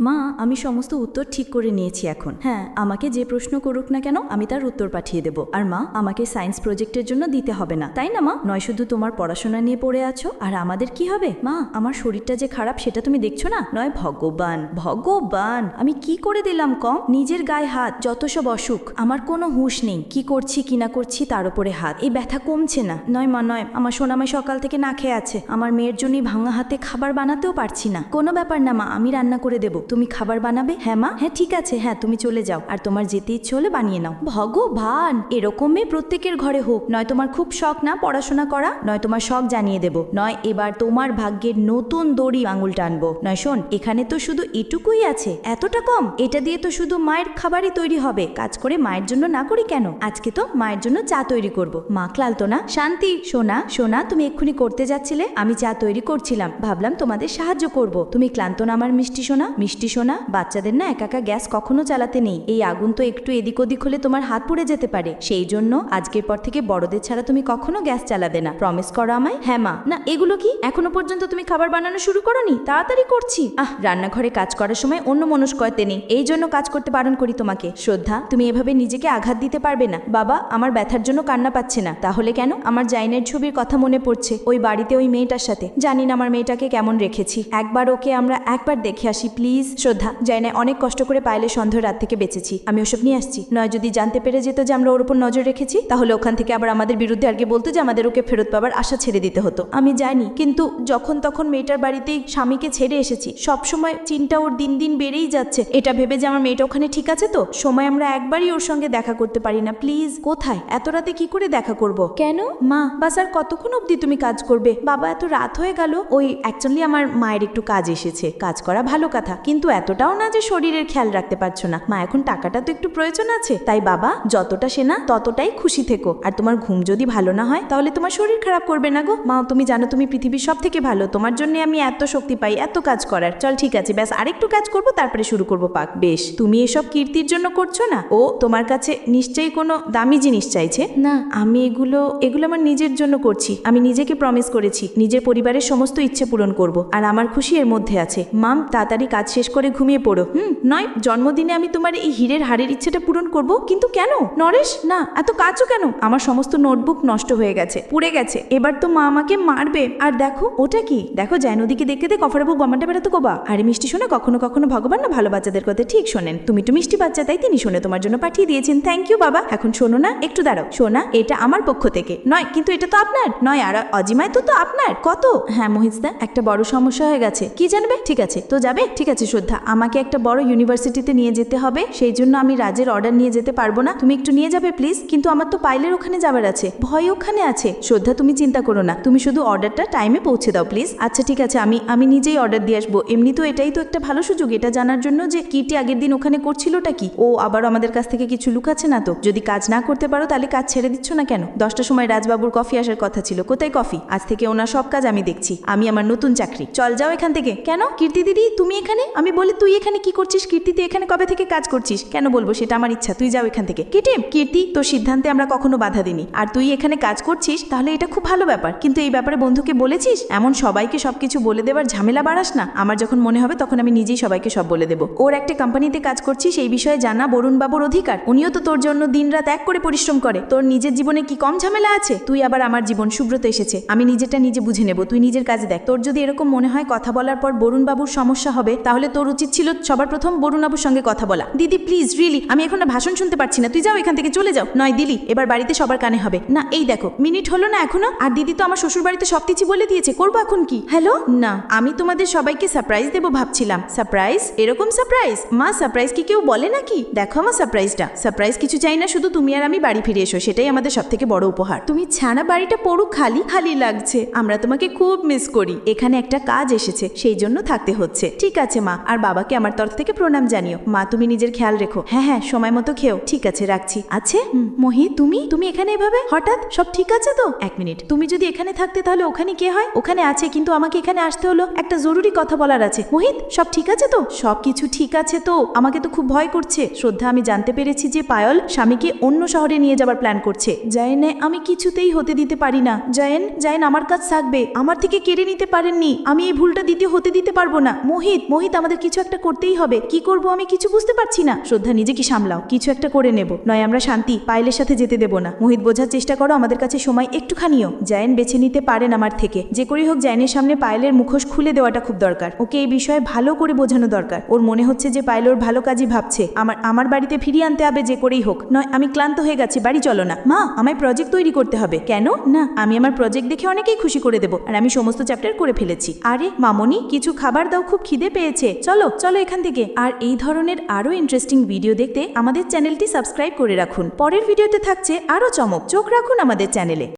মা, আমি সমস্ত উত্তর ঠিক করে নিয়েছি এখন। হ্যাঁ আমাকে যে প্রশ্ন করুক না কেন, আমি তার উত্তর পাঠিয়ে দেব। আর মা, আমাকে সায়েন্স প্রজেক্টের জন্য দিতে হবে না। তাই না মা? নয় শুধু তোমার পড়াশোনা নিয়ে পড়ে আছো, আর আমাদের কি হবে? মা, আমার শরীরটা যে খারাপ, সেটা তুমি দেখছ না? নয়, ভগবান ভগবান! আমি কি করে দিলাম কম? নিজের গায়ে হাত, যত সব অসুখ। আমার কোনো হুঁশ নেই, কি করছি, কি না করছি, তার উপরে হাত। এই ব্যথা কমছে না। নয় মা, নয়, আমার সোনামাই সকাল থেকে না খেয়ে আছে। আমার মেয়ের জন্যই ভাঙা হাতে খাবার বানাতেও পারছি না। কোনো ব্যাপার না মা, আমি রান্না করে দেব। তুমি খাবার বানাবে? হ্যাঁ মা। হ্যাঁ ঠিক আছে। হ্যাঁ তুমি চলে যাও। আর তোমার যেতে ইচ্ছে হলে বানিয়ে নাও। ভগবান! এরকম মেয়ে প্রত্যেকের ঘরে হোক। নয় তোমার খুব শখ না পড়াশোনা করা? নয় তোমার শখ জানিয়ে দেব। নয় এবার তোমার ভাগ্যের নতুন দড়ি আঙুল টানবো নয়, শোন, এখানে তো শুধু এটুকুই আছে। এতটা কম? এটা দিয়ে তো শুধু মায়ের খাবারই তৈরি হবে। কাজ করে মায়ের জন্য না করি কেন? আজকে তো মায়ের জন্য চা তৈরি করব। মা ক্লান্ত না? শান্তি! সোনা সোনা, তুমি এক্ষুনি করতে যাচ্ছিলে? আমি চা তৈরি করছিলাম। ভাবলাম তোমাদের সাহায্য করব। তুমি ক্লান্ত না আমার মিষ্টি সোনা? মিষ্টি সোনা বাচ্চাদের না একা একা গ্যাস কখনো চালাতে নেই। এই আগুন তো একটু এদিক ওদিক হলে তোমার হাত পুড়ে যেতে পারে। সেই জন্য আজকের পর থেকে বড়দের ছাড়া তুমি কখনো গ্যাস চালাবে না। প্রমিস করো আমায়? হ্যাঁ মা। না, এগুলো কি? এখনও পর্যন্ত তুমি খাবার বানানো শুরু করনি? তাড়াতাড়ি করছি। আহ, রান্নাঘরে কাজ করার সময় অন্য মনস্কয়তে নেই। এই জন্য কাজ করতে বারণ করি তোমাকে। শ্রদ্ধা, তুমি এভাবে নিজেকে আঘাত দিতে পারবে না। বাবা, আমার ব্যথার জন্য কান্না পাচ্ছে না। তাহলে কেন? আমার জাইনের ছবির কথা মনে পড়ছে ওই বাড়িতে ওই মেয়েটার সাথে। জানি না আমার মেয়েটাকে কেমন রেখেছি। একবার ওকে আমরা একবার দেখে আসি, প্লিজ। শ্রদ্ধা জাইনায় অনেক কষ্ট করে পাইলে সন্ধ্যা রাত থেকে বেঁচেছি। আমি ওসব নিয়ে আসছি। নয় যদি জানতে পেরে যেত যে আমরা ওর উপর নজর রেখেছি তাহলে ওখান থেকে আবার আমাদের বিরুদ্ধে আর কি বলতো যে আমাদের ওকে ফেরত পাবার আশা ছেড়ে দিতে হতো। আমি জানি কিন্তু যখন তখন মেয়েটার বাড়িতেই স্বামীকে ছেড়ে এসেছি সব সময় চিন্তা ওর দিন দিন বেড়েই যাচ্ছে। এটা ভেবে যে আমার মেয়েটা ওখানে ঠিক আছে তো? সময় আমরা একবারই ওর সঙ্গে দেখা করতে পারি না। প্লিজ কোথায়? এত রাতে কি করে দেখা করব? কেন? মা বাস আর কতক্ষণ অবধি তুমি কাজ করবে? বাবা এত রাত হয়ে গেল ওই অ্যাকচুয়ালি আমার মায়ের একটু কাজ এসেছে। কাজ করা ভালো কথা কিন্তু এতটাও না যে শরীরের খেয়াল রাখতে পারছ না। মা এখন টাকাটা তো একটু প্রয়োজন আছে। তাই বাবা যতটা সে না ততটাই খুশি থেকো। আর তোমার ঘুম যদি ভালো না হয় তাহলে তোমার শরীর খারাপ করবে না গো। মা তুমি জানো তুমি পৃথিবীর সব থেকে ভালো। তোমার জন্য আমি এত শক্তি পাই এত কাজ করার। চল ঠিক আছে ব্যাস আরেকটু কাজ করব তারপরে শুরু করব পাক। বেশ তুমি এসব কীর্তির জন্য করছ না? ও তোমার কাছে নিশ্চয়ই কোনো দামি জিনিস চাইছে? না। আমি এগুলো এগুলো আমার নিজের জন্য করছি। আমি নিজেকে প্রমিস করেছি নিজের পরিবারের সমস্ত ইচ্ছে পূরণ করব। আর আমার খুশি এর মধ্যে আছে। মাম তাড়াতাড়ি কাজ শেষ করে ঘুমিয়ে পড়ো। হুম, নয়, জন্মদিনে আমি তোমার এই হীরের হাড়ের ইচ্ছেটা পূরণ করব। কিন্তু কেন? নরেশ, না, এত কাজও কেন? আমার সমস্ত নোটবুক নষ্ট হয়ে গেছে, পুড়ে গেছে। এবার তো মা আমাকে মারবে। আর দেখো, ওটা কি? দেখো যায় নদীকে দেখতে দেখ কফারে বুক বামাটা বেড়াতো কোবা। আরে মিষ্টি শোনা, কখনো কখনো ভগবান না ভালো বাচ্চাদের কথা ঠিক শোনেন। তুমি তো মিষ্টি বাচ্চা, তাই তিনি শুনে, তোমার জন্য পাঠিয়ে দিয়েছেন। থ্যাংক ইউ বাবা। এখন শোনো না, একটু দাঁড়াও। শোনা, এটা আমার পক্ষ থেকে। নয়, কিন্তু এটা তো আপনার। নয়, আর অজিমায় তো তো আপনার। কত? হ্যাঁ মহিজদা একটা বড় সমস্যা হয়ে গেছে। কি জানবে? ঠিক আছে। তো যাবে? ঠিক আছে শ্রদ্ধা আমাকে একটা বড় ইউনিভার্সিটিতে নিয়ে যেতে হবে, সেই জন্য আমি রাজের অর্ডার নিয়ে যেতে পারব না। তুমি একটু নিয়ে যাবে প্লিজ, কিন্তু আমার তো পাইলের ওখানে যাবার আছে। ভয় ওখানে আছে। শ্রদ্ধা, তুমি চিন্তা করো না। তুমি শুধু অর্ডারটা টাইমে পৌঁছে দাও প্লিজ। আচ্ছা ঠিক আছে, আমি আমি নিজেই অর্ডার দিয়ে আসব। এমনি তো এটাই তো একটা ভালো সুযোগ। এটা জানার জন্য যে কিটি আগের দিন ওখানে করছিলটা কি? ও, আবার আমাদের কাছ থেকে কিছু লুকাচ্ছে না তো? যদি কাজ না করতে পারো, তাহলে কাজ ছেড়ে দিচ্ছ না কেন? দশটার সময় রাজবাবুর কফি আসার কথা ছিল। কোথায় কফি? আজ থেকে ওনার সব কাজ আমি দেখছি। আমি আমার নতুন চাকরি। চল যাও এখান থেকে। কেন? কীর্তি দিদি, তুমি এখানে? আমি বলি, তুই এখানে কি করছিস? কীর্তি, তুই এখানে কবে থেকে কাজ করছিস? কেন বলব? সেটা আমার ইচ্ছা। তুই যাও এখান থেকে। কেটে কীর্তি, তোর সিদ্ধান্তে আমরা কখনো বাধা দিনি আর তুই এখানে কাজ করছিস, তাহলে এটা খুব ভালো ব্যাপার। কিন্তু এই ব্যাপারে বন্ধুকে বলেছিস? এমন সবাইকে সবকিছু বলে দেওয়ার ঝামেলা বাড়াস না। আমার যখন মনে হবে, তখন আমি নিজেই সবাইকে সব বলে দেবো। ওর একটা কোম্পানিতে কাজ করছিস, এই বিষয়ে জানা বরুণ বাবুর অধিকার। উনিও তো তোর জন্য দিনরাত এক করে পরিশ্রম করে। তোর নিজের জীবনে কি কম ঝামেলা আছে? তুই আবার আমার জীবন সুব্রত এসেছে। আমি নিজেরটা নিজে বুঝে নেব। তুই নিজের কাজে দেখ। তোর যদি এরকম মনে হয় কথা বলার পর বরুণ বাবুর সমস্যা হবে, তাহলে তোর উচিত ছিল সবার প্রথম বরুণ বাবুর সঙ্গে কথা বলা। দিদি প্লিজ রিয়েলি আমি এখন ভাষণ শুনতে পারছি না। তুই যাও এখান থেকে, চলে যাও। নয়, দিলি, এবার বাড়িতে সবার কানে হবে। না, এই দেখো, মিনিট হলো না এখনও, আর দিদি তো আমার শ্বশুর বাড়িতে সব কিছু বলে দিয়েছে, করব এখন কি? হ্যালো না, আমি তোমাদের সবাইকে সারপ্রাইজ দেবো ভাবছিলাম। সারপ্রাইজ এরকম সারপ্রাইজ মা সারপ্রাইজ কি কেউ বলে নাকি? দেখো আমার সারপ্রাইজটা সারপ্রাইজ কিছু চাই না, শুধু তুমি আর আমি বাড়ি ফিরে এসো, সেটাই আমাদের সব থেকে বড় উপহার। তুমি ছানা বাড়িটা পড়ু খালি খালি লাগছে। আমরা তোমাকে খুব মিস করি। এখানে একটা কাজ এসেছে, সেই জন্য থাকতে হচ্ছে। ঠিক আছে, মা আর বাবাকে আমার তরফ থেকে প্রণাম জানিও। মা, তুমি নিজের খেয়াল রেখো। হ্যাঁ হ্যাঁ সময় মতো খেও। ঠিক আছে, রাখছি। আছে? মহি, তুমি? তুমি এখানে এভাবে? হঠাৎ? সব ঠিক আছে তো? এক মিনিট। তুমি যদি এখানে থাকতে তাহলে ওখানে কে হয়? ওখানে আছে, কিন্তু আমাকে এখানে আসতে হলো। একটা জরুরি কথা বলার আছে। মোহিত, সব ঠিক আছে তো? সব কিছু ঠিক আছে তো? আমাকে তো খুব ভয় করছে। শ্রদ্ধা, আমি জানতে পেরেছি যে পায়ল স্বামীকে অন্য শহরে নিয়ে যাবার প্ল্যান করছে। জায়েনে, আমি কিছুতেই হতে দিতে পারি না। জায়েন জায়েন, আমার কাজ থাকবে। আমার থেকে কেড়ে নিতে পারেননি। আমি এই ভুলটা দিতে হতে দিতে পারব না। মোহিত মোহিত, আমাদের আমাদের কিছু একটা করতেই হবে। কি করব আমি কিছু বুঝতে পারছি না। শ্রদ্ধা, নিজেকে সামলাও। কিছু একটা করে নেব। নয়, আমরা শান্তি। পায়েলের সাথে যেতে দেব না। মোহিত, বোঝার চেষ্টা করো। আমাদের কাছে সময় একটুখানিও। জায়ন বেছে নিতে পারেন আমার থেকে। যে করেই হোক জায়নের সামনে পায়েলের মুখোশ খুলে দেওয়াটা খুব দরকার। ওকে এই বিষয়ে ভালো করে বোঝানো দরকার। ওর মনে হচ্ছে যে পায়েল ওর ভালো কাজই ভাবছে। আমার আমার বাড়িতে ফিরিয়ে আনতে হবে যে করেই হোক। নয়, আমি ক্লান্ত হয়ে গেছি। বাড়ি চলো না। মা, আমায় প্রজেক্ট তৈরি করতে হবে। কেন? না, আমি আমার প্রজেক্ট দেখে অনেকেই খুশি করে দেবো। আর আমি সমস্ত চ্যাপ্টার করে ফেলেছি। আরে, মামনি, কিছু খাবার দাও। খুব খিদে পেয়েছে। চলো চলো এখান থেকে। আর এই ধরনের আরও ইন্টারেস্টিং ভিডিও দেখতে আমাদের চ্যানেলটি সাবস্ক্রাইব করে রাখুন। পরের ভিডিওতে থাকছে আরও চমক। চোখ রাখুন আমাদের চ্যানেলে।